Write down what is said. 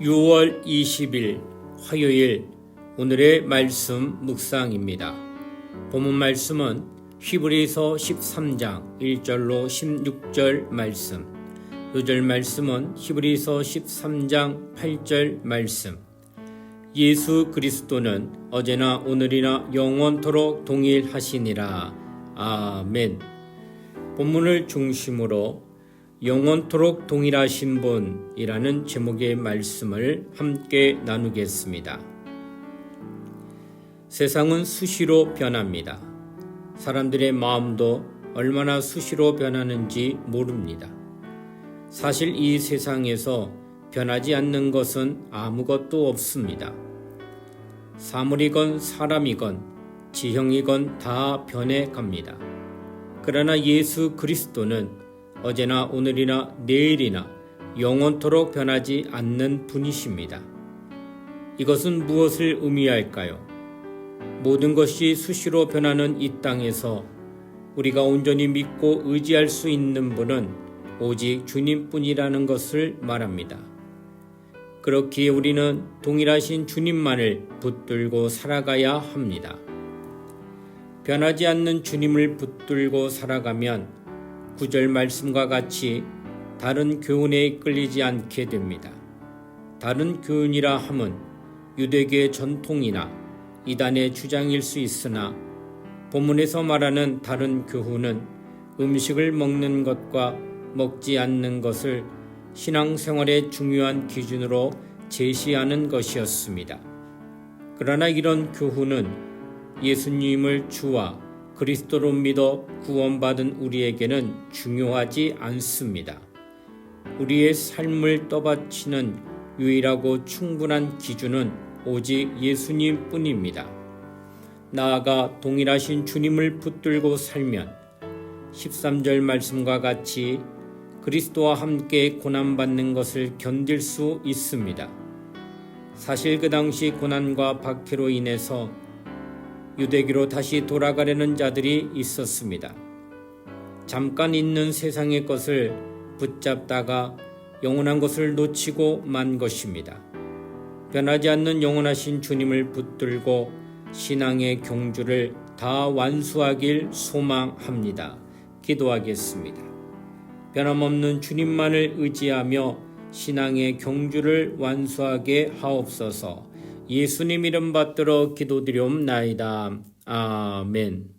6월 20일 화요일 오늘의 말씀 묵상입니다. 본문 말씀은 히브리서 13장 1절로 16절 말씀, 요절 말씀은 히브리서 13장 8절 말씀. 예수 그리스도는 어제나 오늘이나 영원토록 동일하시니라. 아멘. 본문을 중심으로 영원토록 동일하신 분이라는 제목의 말씀을 함께 나누겠습니다. 세상은 수시로 변합니다. 사람들의 마음도 얼마나 수시로 변하는지 모릅니다. 사실 이 세상에서 변하지 않는 것은 아무것도 없습니다. 사물이건 사람이건 지형이건 다 변해 갑니다. 그러나 예수 그리스도는 어제나 오늘이나 내일이나 영원토록 변하지 않는 분이십니다. 이것은 무엇을 의미할까요? 모든 것이 수시로 변하는 이 땅에서 우리가 온전히 믿고 의지할 수 있는 분은 오직 주님뿐이라는 것을 말합니다. 그렇기에 우리는 동일하신 주님만을 붙들고 살아가야 합니다. 변하지 않는 주님을 붙들고 살아가면 구절 말씀과 같이 다른 교훈에 이끌리지 않게 됩니다. 다른 교훈이라 함은 유대교의 전통이나 이단의 주장일 수 있으나 본문에서 말하는 다른 교훈은 음식을 먹는 것과 먹지 않는 것을 신앙생활의 중요한 기준으로 제시하는 것이었습니다. 그러나 이런 교훈은 예수님을 주와 그리스도로 믿어 구원받은 우리에게는 중요하지 않습니다. 우리의 삶을 떠받치는 유일하고 충분한 기준은 오직 예수님 뿐입니다. 나아가 동일하신 주님을 붙들고 살면 13절 말씀과 같이 그리스도와 함께 고난받는 것을 견딜 수 있습니다. 사실 그 당시 고난과 박해로 인해서 유대교로 다시 돌아가려는 자들이 있었습니다. 잠깐 있는 세상의 것을 붙잡다가 영원한 것을 놓치고 만 것입니다. 변하지 않는 영원하신 주님을 붙들고 신앙의 경주를 다 완수하길 소망합니다. 기도하겠습니다. 변함없는 주님만을 의지하며 신앙의 경주를 완수하게 하옵소서. 예수님 이름 받들어 기도드리옵나이다. 아멘.